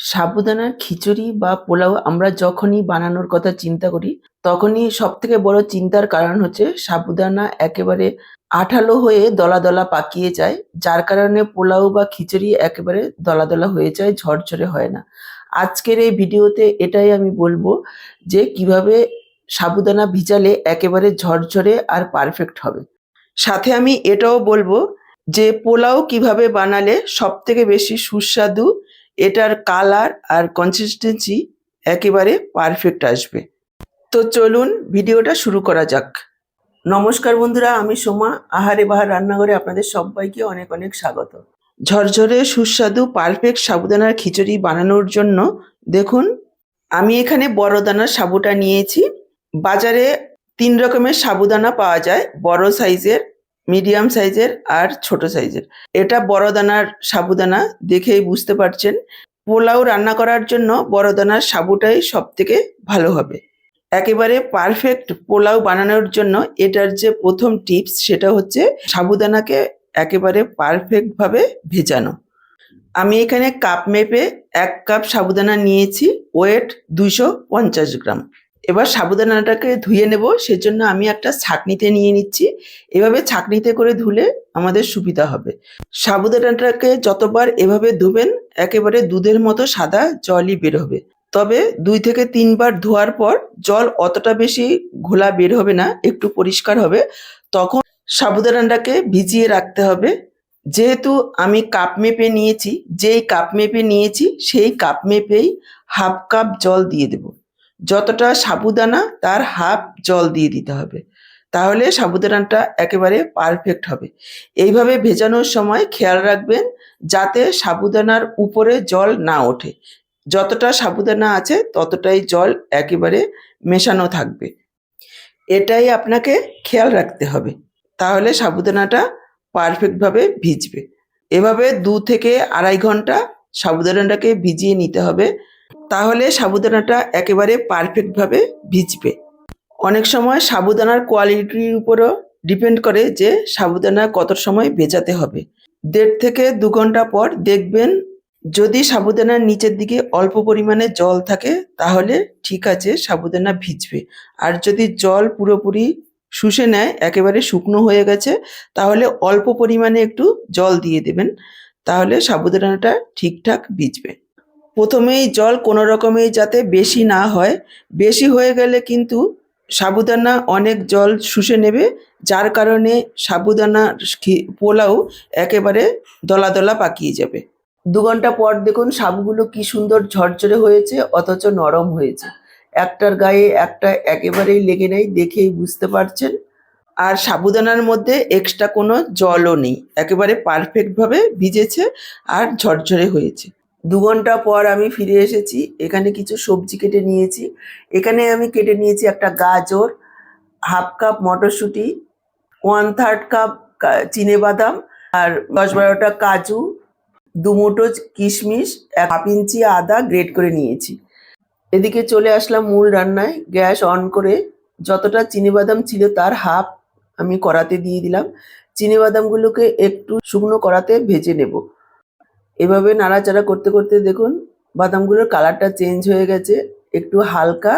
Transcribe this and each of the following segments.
সাবুদানার খিচুড়ি বা পোলাও আমরা যখনই বানানোর কথা চিন্তা করি, তখনই সব থেকে বড় চিন্তার কারণ হচ্ছে সাবুদানা একেবারে আঠালো হয়ে দলা দলা পাকিয়ে যায়, যার কারণে পোলাও বা খিচুড়ি একেবারে দলা দলা হয়ে যায়, ঝরঝরে হয় না। আজকের এই ভিডিওতে এটাই আমি বলব যে কীভাবে সাবুদানা ভিজালে একেবারে ঝরঝরে আর পারফেক্ট হবে। সাথে আমি এটাও বলব যে পোলাও কীভাবে বানালে সব থেকে বেশি সুস্বাদু এটার কালার আর কনসিস্টেন্সি একেবারে পারফেক্ট আসবে। তো চলুন ভিডিওটা শুরু করা যাক। নমস্কার বন্ধুরা, আমি সোমা, আহারে বাহার রান্নাঘরে আপনাদের সবাইকে অনেক অনেক স্বাগত। ঝরঝরে সুস্বাদু পারফেক্ট সাবুদানার খিচুড়ি বানানোর জন্য দেখুন, আমি এখানে বড় দানার সাবুটা নিয়েছি। বাজারে তিন রকমের সাবুদানা পাওয়া যায়, বড় সাইজের মিডিয়াম সাইজের আর ছোট সাইজের। এটা বড় দানার সাবুদানা দেখেই বুঝতে পারছেন। পোলাও রান্না করার জন্য বড় দানার সাবুটাই সব থেকে ভালো হবে। একেবারে পারফেক্ট পোলাও বানানোর জন্য এটার যে প্রথম টিপস সেটা হচ্ছে সাবুদানাকে একেবারে পারফেক্ট ভাবে ভেজানো। আমি এখানে কাপ মেপে এক কাপ সাবুদানা নিয়েছি ওয়েট দুইশো পঞ্চাশ গ্রাম। এবার সাবুদানাটাকে ধুয়ে নেব, সেজন্য আমি একটা ছাকনিতে নিয়ে নিচ্ছি। এভাবে ছাকনিতে করে ধুলে আমাদের সুবিধা হবে। সাবুদানাটাকে যতবার এভাবে ধুবেন, একেবারে দুধের মতো সাদা জলই বের হবে। তবে দুই থেকে তিনবার ধোয়ার পর জল অতটা বেশি ঘোলা বের হবে না, একটু পরিষ্কার হবে। তখন সাবুদানাটাকে ভিজিয়ে রাখতে হবে। যেহেতু আমি কাপ মেপে নিয়েছি, যেই কাপ মেপে নিয়েছি, সেই কাপ মেপেই হাফ কাপ জল দিয়ে দেব। যতটা সাবুদানা, তার হাফ জল দিয়ে দিতে হবে। তাহলে সাবুদানাটা একেবারে পারফেক্ট হবে। এইভাবে ভেজানোর সময় খেয়াল রাখবেন যাতে সাবুদানার উপরে জল না ওঠে। যতটা সাবুদানা আছে, ততটাই জল একেবারে মেশানো থাকবে। এটাই আপনাকে খেয়াল রাখতে হবে। তাহলে সাবুদানাটা পারফেক্টভাবে ভিজবে। এভাবে দু থেকে আড়াই ঘণ্টা সাবুদানাটাকে ভিজিয়ে নিতে হবে। তাহলে সাবুদানাটা একেবারে পারফেক্টভাবে ভিজবে। অনেক সময় সাবুদানার কোয়ালিটির উপরও ডিপেন্ড করে যে সাবুদানা কত সময় ভেজাতে হবে। দেড় থেকে দু ঘণ্টা পর দেখবেন যদি সাবুদানার নিচের দিকে অল্প পরিমাণে জল থাকে, তাহলে ঠিক আছে সাবুদানা ভিজবে। আর যদি জল পুরোপুরি শুষে নেয়, একেবারে শুকনো হয়ে গেছে, তাহলে অল্প পরিমাণে একটু জল দিয়ে দেবেন, তাহলে সাবুদানাটা ঠিকঠাক ভিজবে। প্রথমেই জল কোনো রকমেই যাতে বেশি না হয়। বেশি হয়ে গেলে কিন্তু সাবুদানা অনেক জল শুষে নেবে, যার কারণে সাবুদানা পোলাও একেবারে দলা দলা পাকিয়ে যাবে। দু ঘণ্টা পর দেখুন সাবুগুলো কি সুন্দর ঝরঝরে হয়েছে, অথচ নরম হয়েছে। একটার গায়ে একটা একেবারেই লেগে নেই, দেখেই বুঝতে পারছেন। আর সাবুদানার মধ্যে এক্সট্রা কোনো জলও নেই, একেবারে পারফেক্টভাবে ভিজেছে আর ঝরঝরে হয়েছে। দু ঘণ্টা পর আমি ফিরে এসেছি। এখানে কিছু সবজি কেটে নিয়েছি। এখানে আমি কেটে নিয়েছি একটা গাজর, হাফ কাপ মটরশুঁটি ওয়ান থার্ড কাপ চিনে বাদাম আর দশ বারোটা কাজু, দু মুঠো কিশমিশ, এক হাফ ইঞ্চি আদা গ্রেট করে নিয়েছি। এদিকে চলে আসলাম মূল রান্নায়। গ্যাস অন করে যতটা চিনিবাদাম ছিল তার হাফ আমি কড়াতে দিয়ে দিলাম। চিনিবাদামগুলোকে একটু শুকনো কড়াতে ভেজে নেব। এভাবে নাড়াচাড়া করতে করতে দেখুন, বাদামগুলোর কালারটা চেঞ্জ হয়ে গেছে, একটু হালকা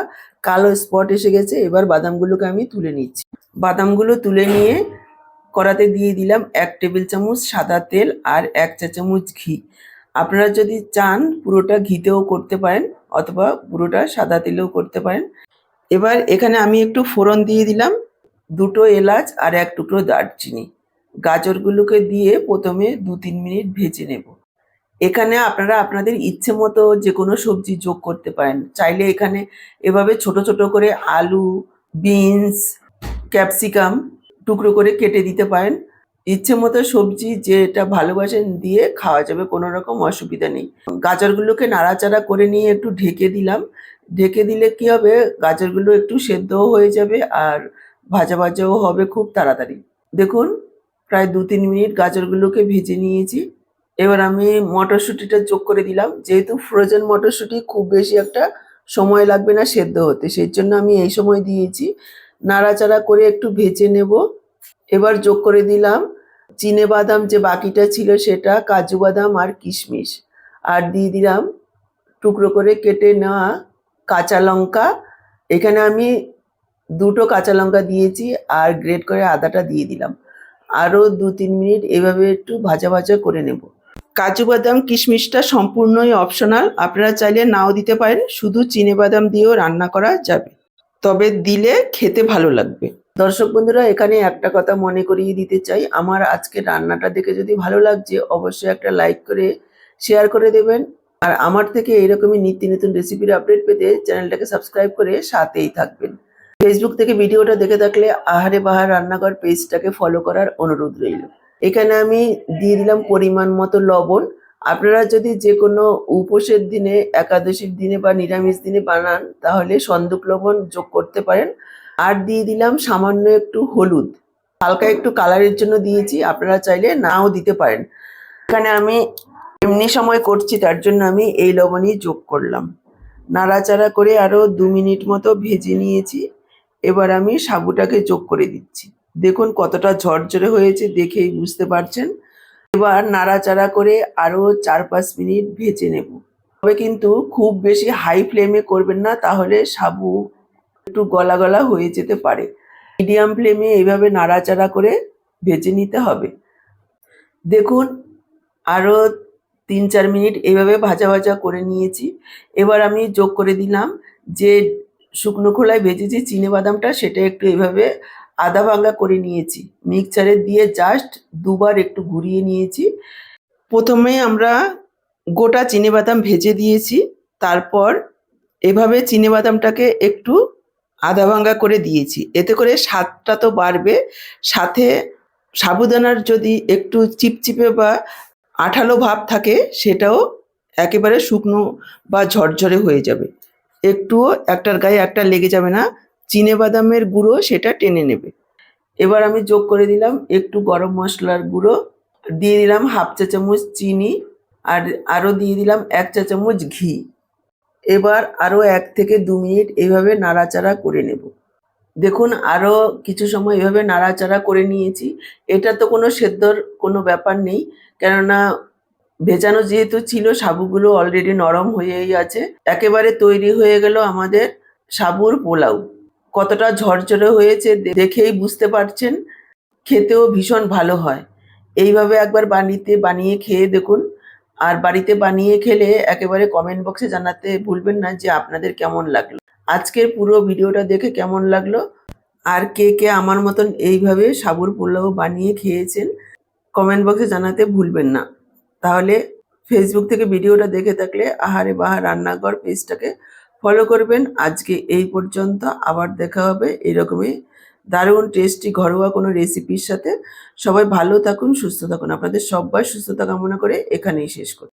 কালো স্পট এসে গেছে, এবার বাদামগুলোকে আমি তুলে নিচ্ছি। বাদামগুলো তুলে নিয়ে কড়াতে দিয়ে দিলাম এক টেবিল চামচ সাদা তেল আর এক চা চামচ ঘি। আপনারা যদি চান পুরোটা ঘিতেও করতে পারেন অথবা পুরোটা সাদা তেলেও করতে পারেন। এবার এখানে আমি একটু ফোড়ন দিয়ে দিলাম, দুটো এলাচ আর এক টুকরো দারচিনি। গাজরগুলোকে দিয়ে প্রথমে দু তিন মিনিট ভেজে নেব। এখানে আপনারা আপনাদের ইচ্ছে মতো যে কোনো সবজি যোগ করতে পারেন। চাইলে এখানে এভাবে ছোট ছোট করে আলু, বিনস, ক্যাপসিকাম টুকরো করে কেটে দিতে পারেন। ইচ্ছে মতো সবজি যেটা ভালোবাসেন দিয়ে খাওয়া যাবে, কোনো রকম অসুবিধা নেই। গাজরগুলোকে নাড়াচাড়া করে নিয়ে একটু ঢেকে দিলাম। ঢেকে দিলে কি হবে? গাজরগুলো একটু সেদ্ধও হয়ে যাবে আর ভাজা ভাজাও হবে খুব তাড়াতাড়ি। দেখুন, প্রায় দু তিন মিনিট গাজরগুলোকে ভেজে নিয়েছি। এবার আমি মটরশুঁটিটা যোগ করে দিলাম। যেহেতু ফ্রোজেন মটরশুঁটি খুব বেশি একটা সময় লাগবে না সেদ্ধ হতে, সেই জন্য আমি এই সময় দিয়েছি। নাড়াচাড়া করে একটু ভেজে নেব। এবার যোগ করে দিলাম চিনে বাদাম যে বাকিটা ছিল সেটা, কাজু বাদাম আর কিশমিশ। আর দিয়ে দিলাম টুকরো করে কেটে নেওয়া কাঁচা লঙ্কা। এখানে আমি দুটো কাঁচা লঙ্কা দিয়েছি আর গ্রেট করে আদাটা দিয়ে দিলাম। আরও দু তিন মিনিট এভাবে একটু ভাজা ভাজা করে নেব। কাজু বাদাম, কিশমিশটা সম্পূর্ণই অপশনাল আপনারা চাইলে নাও দিতে পারেন, শুধু চিনে বাদাম দিয়েও রান্না করা যাবে। তবে দিলে খেতে ভালো লাগবে। দর্শক বন্ধুরা, এখানে একটা কথা মনে করিয়ে দিতে চাই। আমার আজকে রান্নাটা দেখে যদি ভালো লাগছে, অবশ্যই একটা লাইক করে শেয়ার করে দেবেন। আর আমার থেকে এরকমই নিত্য নতুন রেসিপির আপডেট পেতে চ্যানেলটাকে সাবস্ক্রাইব করে সাথেই থাকবেন। ফেসবুক থেকে ভিডিওটা দেখে থাকলে আহারে বাহার রান্নাঘর পেজটাকে ফলো করার অনুরোধ রইল। এখানে আমি দিয়ে দিলাম পরিমাণ মতো লবণ। আপনারা যদি যে কোনো উপোসের দিনে, একাদশীর দিনে বা নিরামিষ দিনে বানান, তাহলে সন্দুক লবণ যোগ করতে পারেন। আর দিয়ে দিলাম সামান্য একটু হলুদ। হালকা একটু কালারের জন্য দিয়েছি, আপনারা চাইলে নাও দিতে পারেন। এখানে আমি এমনি সময় করছি, তার জন্য আমি এই লবণই যোগ করলাম। নাড়াচাড়া করে আরও দু মিনিট মতো ভেজে নিয়েছি। এবার আমি সাবুটাকে যোগ করে দিচ্ছি। দেখুন কতটা ঝরঝরে হয়েছে দেখেই বুঝতে পারছেন। এবার নাড়াচাড়া করে আরও চার পাঁচ মিনিট ভেজে নেব। তবে কিন্তু খুব বেশি হাই ফ্লেমে করবেন না, তাহলে সাবু একটু গলা গলা হয়ে যেতে পারে। মিডিয়াম ফ্লেমে এইভাবে নাড়াচাড়া করে ভেজে নিতে হবে। দেখুন আরও তিন চার মিনিট এইভাবে ভাজা ভাজা করে নিয়েছি। এবার আমি যোগ করে দিলাম যে শুকনো খোলায় ভেজেছি চিনে বাদামটা, সেটা একটু এভাবে আদা ভাঙ্গা করে নিয়েছি। মিক্সচারে দিয়ে জাস্ট দুবার একটু ঘুরিয়ে নিয়েছি। প্রথমে আমরা গোটা চিনে বাদাম ভেজে দিয়েছি। তারপর এভাবে চিনে বাদামটাকে একটু আদা ভাঙ্গা করে দিয়েছি। এতে করে স্বাদটা তো বাড়বে। সাথে সাবুদানার যদি একটু চিপচিপে বা আঠালো ভাব থাকে, সেটাও একেবারে শুকনো বা ঝরঝরে হয়ে যাবে। একটুও একটার গায়ে একটা লেগে যাবে না। চিনে বাদামের গুঁড়ো সেটা টেনে নেবে। এবার আমি যোগ করে দিলাম একটু গরম মশলার গুঁড়ো, দিয়ে দিলাম হাফ চা চামচ চিনি আর আরও দিয়ে দিলাম এক চা চামচ ঘি। এবার আরও এক থেকে দু মিনিট এভাবে নাড়াচাড়া করে নেব। দেখুন আরও কিছু সময় এভাবে নাড়াচাড়া করে নিয়েছি। এটা তো কোনো সেদ্ধর কোনো ব্যাপার নেই, কেননা ভেজানো যেহেতু ছিল, সাবুগুলো অলরেডি নরম হয়েই আছে। একেবারে তৈরি হয়ে গেল আমাদের সাবুর পোলাও। কতটা ঝরঝরে হয়েছে দেখেই বুঝতে পারছেন। খেতেও ভীষণ ভালো হয়। এইভাবে একবার বাড়িতে বানিয়ে খেয়ে দেখুন। আর বাড়িতে বানিয়ে খেলে একেবারে কমেন্ট বক্সে জানাতে ভুলবেন না যে আপনাদের কেমন লাগল। আজকের পুরো ভিডিওটা দেখে কেমন লাগল? আর কে কে আমার মতন এইভাবে সাবুর পোলাও বানিয়ে খেয়েছেন কমেন্ট বক্সে জানাতে ভুলবেন না। তাহলে ফেসবুক থেকে ভিডিওটা দেখে থাকলে আহারে বাহার রান্নাঘর পেজটাকে ফলো করবেন। আজকে এই পর্যন্ত আবার দেখা হবে এরকমই দারুণ টেস্টি ঘরোয়া কোনো রেসিপির সাথে। সবাই ভালো থাকুন, সুস্থ থাকুন। আপনাদের সবাই সুস্থতা কামনা করে এখানেই শেষ করি